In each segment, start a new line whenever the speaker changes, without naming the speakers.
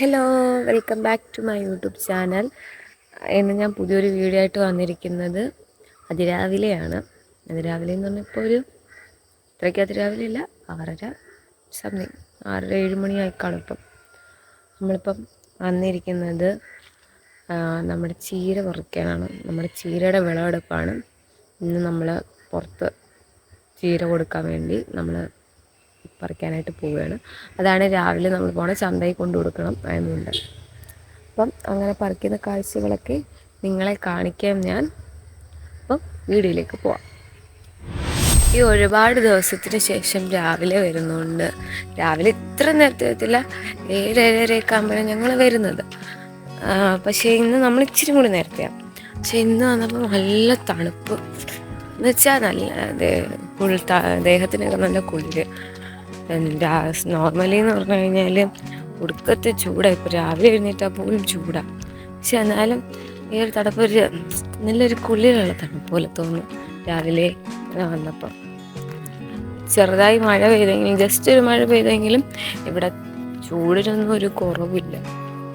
Hello welcome back to my YouTube channel ഇന്ന് ഞാൻ പുതിയൊരു വീഡിയോ ആയിട്ട് വന്നിരിക്കുന്നത് അതിരാവിലെയാണ്. അതിരാവിലെ എന്ന് പറഞ്ഞാൽ ഇപ്പോൾ ഒരു ഇത്രയ്ക്ക് അതിരാവിലെ അല്ല ആറര സംതിങ് ആറര ഏഴ് മണിയായി കാണും ഇപ്പം. നമ്മളിപ്പം വന്നിരിക്കുന്നത് നമ്മുടെ ചീര പറിക്കാനാണ്. നമ്മുടെ ചീരയുടെ വിളവെടുപ്പാണ്. ഇന്ന് നമ്മൾ പുറത്ത് ചീര കൊടുക്കാൻ വേണ്ടി നമ്മൾ പറിക്കാനായിട്ട് പോവുകയാണ്. അതാണ് രാവിലെ നമ്മൾ പോണ ചന്തയിൽ കൊണ്ടു കൊടുക്കണം എന്നുണ്ട് അപ്പം അങ്ങനെ പറിക്കുന്ന കാഴ്ചകളൊക്കെ നിങ്ങളെ കാണിക്കാം ഞാൻ അപ്പം വീഡിയോയിലേക്ക് പോവാം. ഈ ഒരുപാട് ദിവസത്തിന് ശേഷം രാവിലെ വരുന്നുണ്ട് രാവിലെ ഇത്ര നേരത്തെ എത്തില്ല ഏഴ് ഏഴരയൊക്കെ ആകുമ്പോഴാണ് ഞങ്ങൾ വരുന്നത്. പക്ഷേ ഇന്ന് നമ്മൾ ഇച്ചിരി കൂടി നേരത്തെയാണ് പക്ഷെ ഇന്ന് വന്നപ്പോൾ നല്ല തണുപ്പ്. എന്ന് വെച്ചാൽ നല്ല ദേഹത്തിനൊക്കെ നല്ല കുളിര്. നോർമലി എന്ന് പറഞ്ഞു കഴിഞ്ഞാൽ ഉടുക്കത്തെ ചൂടാണ് ഇപ്പോൾ രാവിലെ എഴുന്നേറ്റാൽ പോലും ചൂടാണ് പക്ഷെ എന്നാലും ഈ ഒരു തണുപ്പ് ഒരു നല്ലൊരു കുളിരുള്ള തണുപ്പ് പോലെ തോന്നും രാവിലെ വന്നപ്പോൾ ചെറുതായി മഴ പെയ്തെങ്കിലും ജസ്റ്റ് ഒരു മഴ പെയ്തെങ്കിലും ഇവിടെ ചൂടിനൊന്നും ഒരു കുറവില്ല.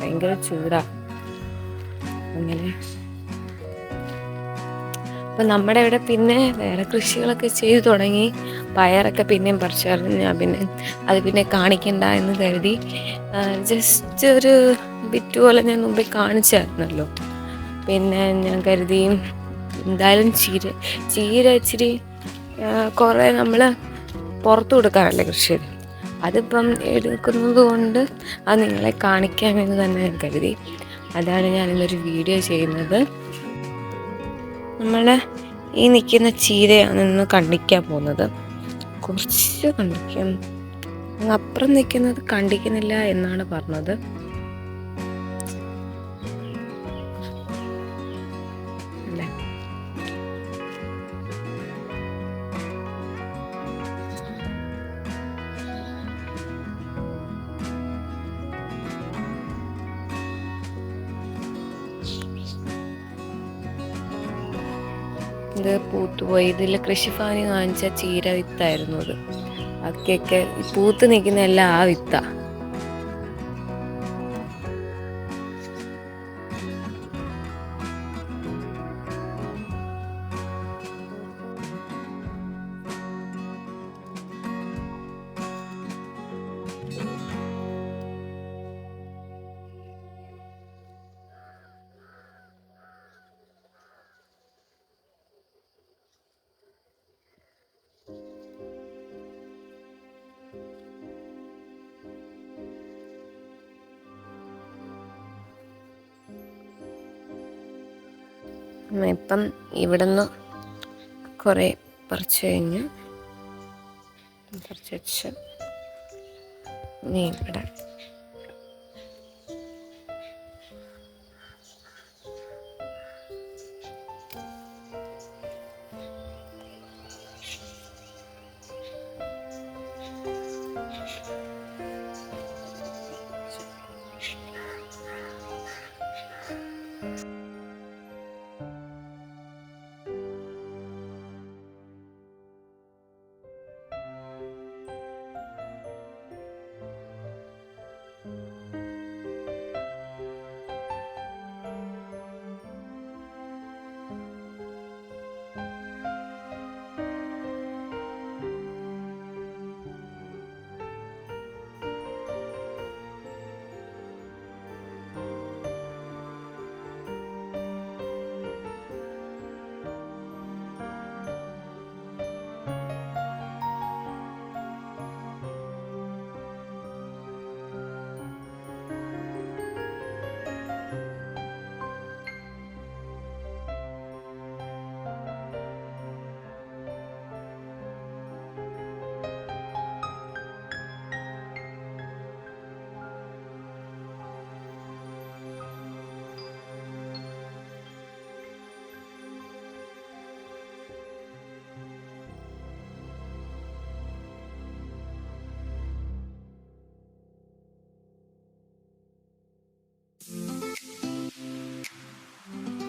ഭയങ്കര ചൂടാ. അങ്ങനെ അപ്പം നമ്മുടെ ഇവിടെ പിന്നെ വേറെ കൃഷികളൊക്കെ ചെയ്തു തുടങ്ങി. പയറൊക്കെ പിന്നെയും പറിച്ചറിഞ്ഞ് ഞാൻ പിന്നെ അത് പിന്നെ കാണിക്കണ്ട എന്ന് കരുതി. ജസ്റ്റ് ഒരു ബിറ്റ് പോലെ ഞാൻ മുമ്പേ കാണിച്ചായിരുന്നല്ലോ. പിന്നെ ഞാൻ കരുതി എന്തായാലും ചീര ചീര ഇച്ചിരി കുറേ നമ്മൾ പുറത്ത് കൊടുക്കാറല്ലേ കൃഷി. അതിപ്പം എടുക്കുന്നത് കൊണ്ട് അത് നിങ്ങളെ കാണിക്കാമെന്ന് തന്നെ ഞാൻ കരുതി. അതാണ് ഞാനിന്നൊരു വീഡിയോ ചെയ്യുന്നത്. നമ്മൾ ഈ നിൽക്കുന്ന ചീരയാണ് ഇന്ന് കണ്ടിക്കാൻ പോകുന്നത്. കുറച്ച് കണ്ടിക്കും. അപ്പുറം നിൽക്കുന്നത് കണ്ടിക്കുന്നില്ല എന്നാണ് പറഞ്ഞത്. ഇത് പൂത്തുപോയി. ഇതിൽ കൃഷിഭവനി കാണിച്ച ചീര വിത്തായിരുന്നു അത്. ബാക്കിയൊക്കെ പൂത്ത് നിൽക്കുന്ന എല്ലാം ആ വിത്താ. ഇപ്പം ഇവിടുന്ന് കുറേ പറിച്ചു കഴിഞ്ഞു പറിച്ച് വെച്ച് നീ ഇവിടെ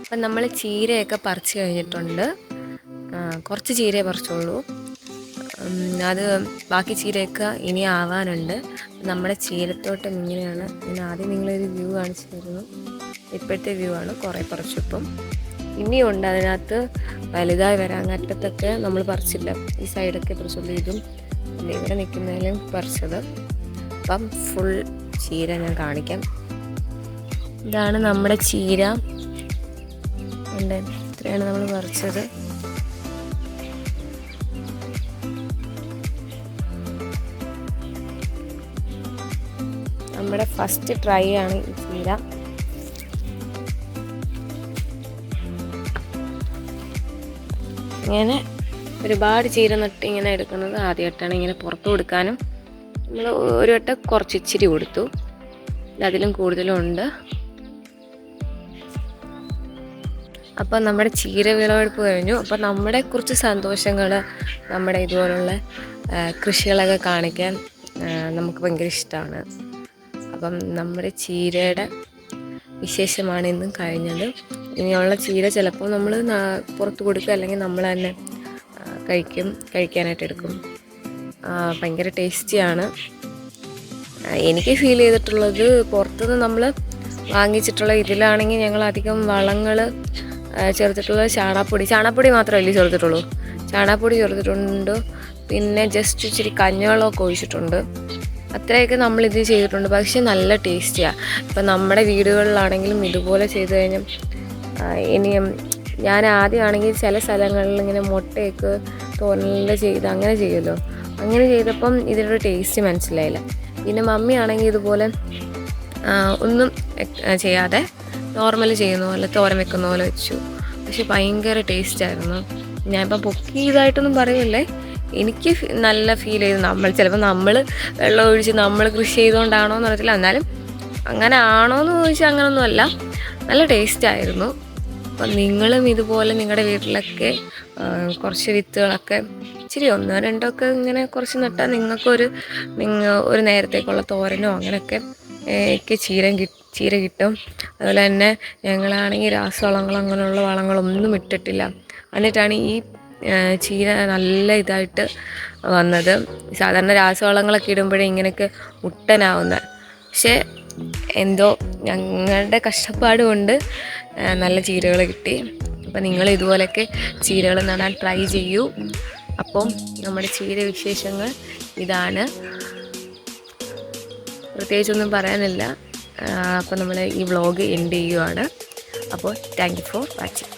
അപ്പം നമ്മൾ ചീരയൊക്കെ പറിച്ച് കഴിഞ്ഞിട്ടുണ്ട്. കുറച്ച് ചീരയെ പറിച്ചുള്ളൂ അത് ബാക്കി ചീരയൊക്കെ ഇനി ആവാനുണ്ട്. നമ്മുടെ ചീരത്തോട്ടം ഇങ്ങനെയാണ്. ഞാൻ ആദ്യം നിങ്ങളൊരു വ്യൂ കാണിച്ചു തരുന്നു. ഇപ്പോഴത്തെ വ്യൂ ആണ്. കുറേ പറിച്ചിപ്പം. ഇനിയുണ്ട് അതിനകത്ത് വലുതായി വരാൻ അറ്റത്തൊക്കെ നമ്മൾ പറിച്ചില്ല. ഈ സൈഡൊക്കെ പറിച്ചുള്ളൂ ഇതും ഇവിടെ നിൽക്കുന്നതിലും പറിച്ചത്. അപ്പം ഫുൾ ചീര ഞാൻ കാണിക്കാം. ഇതാണ് നമ്മുടെ ചീര. ഉണ്ട്. ഇത്രയാണ് നമ്മൾ പറിച്ചത്. നമ്മുടെ ഫസ്റ്റ് ട്രൈ ആണ് ഈ ചീര. ഇങ്ങനെ ഒരുപാട് ചീര നട്ട് ഇങ്ങനെ എടുക്കുന്നത് ആദ്യമായിട്ടാണ് ഇങ്ങനെ പുറത്ത് കൊടുക്കാനും. നമ്മൾ ഒരു വട്ടം കുറച്ച് ഇച്ചിരി കൊടുത്തു. അതിലും കൂടുതലും ഉണ്ട് അപ്പം നമ്മുടെ ചീര വിളവെടുപ്പ് കഴിഞ്ഞു. അപ്പം നമ്മുടെ കുറച്ച് സന്തോഷങ്ങൾ നമ്മുടെ ഇതുപോലുള്ള കൃഷികളൊക്കെ കാണിക്കാൻ നമുക്ക് ഭയങ്കര ഇഷ്ടമാണ് അപ്പം നമ്മുടെ ചീരയുടെ വിശേഷമാണ് ഇന്നും കഴിഞ്ഞത്. ഇനിയുള്ള ചീര ചിലപ്പോൾ നമ്മൾ പുറത്ത് കൊടുക്കുക അല്ലെങ്കിൽ നമ്മൾ തന്നെ കഴിക്കും കഴിക്കാനായിട്ട് എടുക്കും. ഭയങ്കര ടേസ്റ്റിയാണ്. എനിക്ക് ഫീൽ ചെയ്തിട്ടുള്ളത് പുറത്തുനിന്ന് നമ്മൾ വാങ്ങിച്ചിട്ടുള്ള ഇതിലാണെങ്കിൽ ഞങ്ങൾ അധികം വളങ്ങൾ ചേർത്തിട്ടുള്ള ചാണാപ്പൊടി. ചാണാപ്പൊടി മാത്രമല്ലേ ചേർത്തിട്ടുള്ളൂ. ചാണാപ്പൊടി ചേർത്തിട്ടുണ്ട്. പിന്നെ ജസ്റ്റ് ഇച്ചിരി കഞ്ഞിവെള്ളമൊക്കെ ഒഴിച്ചിട്ടുണ്ട്. അത്രയൊക്കെ നമ്മളിത് ചെയ്തിട്ടുണ്ട്. പക്ഷെ നല്ല ടേസ്റ്റിയാണ് ഇപ്പം നമ്മുടെ വീടുകളിലാണെങ്കിലും ഇതുപോലെ ചെയ്തു കഴിഞ്ഞാൽ ഇനിയും ഞാൻ ആദ്യമാണെങ്കിൽ ചില സ്ഥലങ്ങളിൽ ഇങ്ങനെ മുട്ടയൊക്കെ തോന്നലിൽ ചെയ്ത് അങ്ങനെ ചെയ്യുമല്ലോ അങ്ങനെ ചെയ്തപ്പം ഇതിനൊരു ടേസ്റ്റ് മനസ്സിലായില്ല. പിന്നെ മമ്മിയാണെങ്കിൽ ഇതുപോലെ ഒന്നും ചെയ്യാതെ നോർമൽ ചെയ്യുന്ന പോലെ തോരൻ വെക്കുന്ന പോലെ വെച്ചു. പക്ഷെ ഭയങ്കര ടേസ്റ്റ് ആയിരുന്നു. ഞാനിപ്പോൾ പൊക്കി ഇതായിട്ടൊന്നും പറയില്ലേ? എനിക്ക് നല്ല ഫീൽ ചെയ്തു. നമ്മൾ ചിലപ്പോൾ നമ്മൾ വെള്ളം ഒഴിച്ച് നമ്മൾ കൃഷി ചെയ്തുകൊണ്ടാണോ എന്ന് അറിയത്തില്ല. എന്നാലും അങ്ങനെ ആണോ എന്ന് ചോദിച്ചാൽ അങ്ങനൊന്നുമല്ല നല്ല ടേസ്റ്റ് ആയിരുന്നു. അപ്പം നിങ്ങളും ഇതുപോലെ നിങ്ങളുടെ വീട്ടിലൊക്കെ കുറച്ച് വിത്തുകളൊക്കെ ഇച്ചിരി ഒന്നോ രണ്ടോ ഒക്കെ ഇങ്ങനെ കുറച്ച് നട്ടാൽ നിങ്ങൾക്കൊരു നിങ്ങൾ ഒരു നേരത്തേക്കുള്ള തോരനോ അങ്ങനെയൊക്കെ ഒക്കെ ചീര ചീര കിട്ടും. അതുപോലെ തന്നെ ഞങ്ങളാണെങ്കിൽ രാസവളങ്ങൾ അങ്ങനെയുള്ള വളങ്ങളൊന്നും ഇട്ടിട്ടില്ല. എന്നിട്ടാണ് ഈ ചീര നല്ല ഇതായിട്ട് വന്നത്. സാധാരണ രാസവളങ്ങളൊക്കെ ഇടുമ്പോഴേ ഇങ്ങനെയൊക്കെ മുട്ടനാവുന്നത് പക്ഷേ എന്തോ ഞങ്ങളുടെ കഷ്ടപ്പാട് കൊണ്ട് നല്ല ചീരകൾ കിട്ടി. അപ്പം നിങ്ങൾ ഇതുപോലെയൊക്കെ ചീരകൾ നടാൻ ട്രൈ ചെയ്യൂ. അപ്പം നമ്മുടെ ചീര വിശേഷങ്ങൾ ഇതാണ്. പ്രത്യേകിച്ചൊന്നും പറയാനില്ല. അപ്പോൾ നമ്മൾ ഈ വ്ളോഗ് എൻഡ് ചെയ്യുവാണ്. അപ്പോൾ താങ്ക് യു ഫോർ വാച്ചിങ്